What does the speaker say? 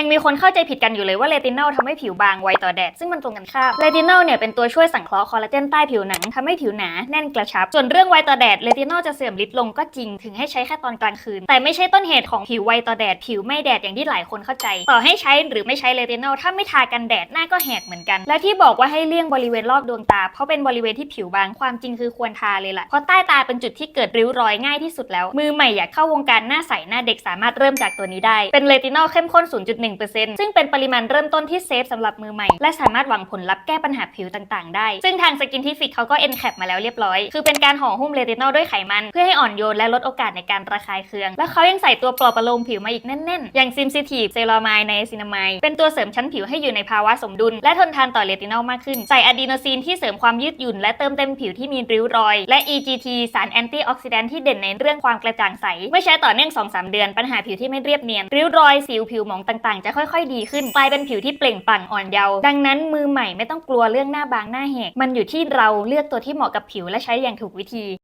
ยังมีคนเข้าใจผิดกันอยู่เลยว่าเลตินอลทำให้ผิวบางไวต่อแดดซึ่งมันตรงกันข้ามเลตินอลเนี่ยเป็นตัวช่วยสังเคราะห์คอลลาเจนใต้ผิวหนังทำให้ผิวหนาแน่นกระชับ ส่วนเรื่องไวต่อแดดเลตินอลจะเสื่อมฤทธิ์ลงก็จริงถึงให้ใช้แค่ตอนกลางคืน แต่ไม่ใช่ต้นเหตุของผิวไวต่อแดดผิวไม่แดดอย่างที่หลายคนเข้าใจ ต่อให้ใช้หรือไม่ใช้เลตินอลถ้าไม่ทากันแดดหน้าก็แหกเหมือนกัน และที่บอกว่าให้เลี่ยงบริเวณรอบดวงตา เพราะเป็นบริเวณที่ผิวบางความจริงคือควรทาเลยล่ะเพราะใต้ตาเป็นจุดที่เกิดริ้วรอยง่ายที่สุดแล้ว มือใหม่อยากเข้าวงการหน้าใสหน้าเด็กสามารถเริ่มจากตัวนี้ได้เป็นเลตินอลเข้มข้น0.1ซึ่งเป็นปริมาณเริ่มต้นที่เซฟสำหรับมือใหม่ และสามารถหวังผลลัพธ์แก้ปัญหาผิวต่างๆ ได้ ซึ่งทางสกินทิฟิกเขาก็เอ็นแคปมาแล้วเรียบร้อย คือเป็นการห่อหุ้มเลตินอลด้วยไขมัน เพื่อให้อ่อนโยนและลดโอกาสในการระคายเคือง และเขายังใส่ตัวปลอบประโลมผิวมาอีกแน่นๆ อย่างซิมซิทีฟเซรามายในซินามายเป็นตัวเสริมชั้นผิวให้อยู่ในภาวะสมดุล และทนทานต่อเลตินอลมากขึ้น ใส่อะดีโนซีนที่เสริมความยืดหยุ่น และเติมเต็มผิวที่มีริ้วรอย และ EGT สารแอนตี้ออกซิแดนต์ที่เด่นในเรื่องความกระจ่างใสเมื่อใช้ต่อเนื่อง2-3 เดือนปัญหาผิวที่ไม่เรียบเนียนริ้วรอยสิวผิวหมองต่างจะค่อยๆ ดีขึ้นกลายเป็นผิวที่เปล่งปลั่งอ่อนเยาว์ดังนั้นมือใหม่ไม่ต้องกลัวเรื่องหน้าบางหน้าแหกมันอยู่ที่เราเลือกตัวที่เหมาะกับผิวและใช้อย่างถูกวิธี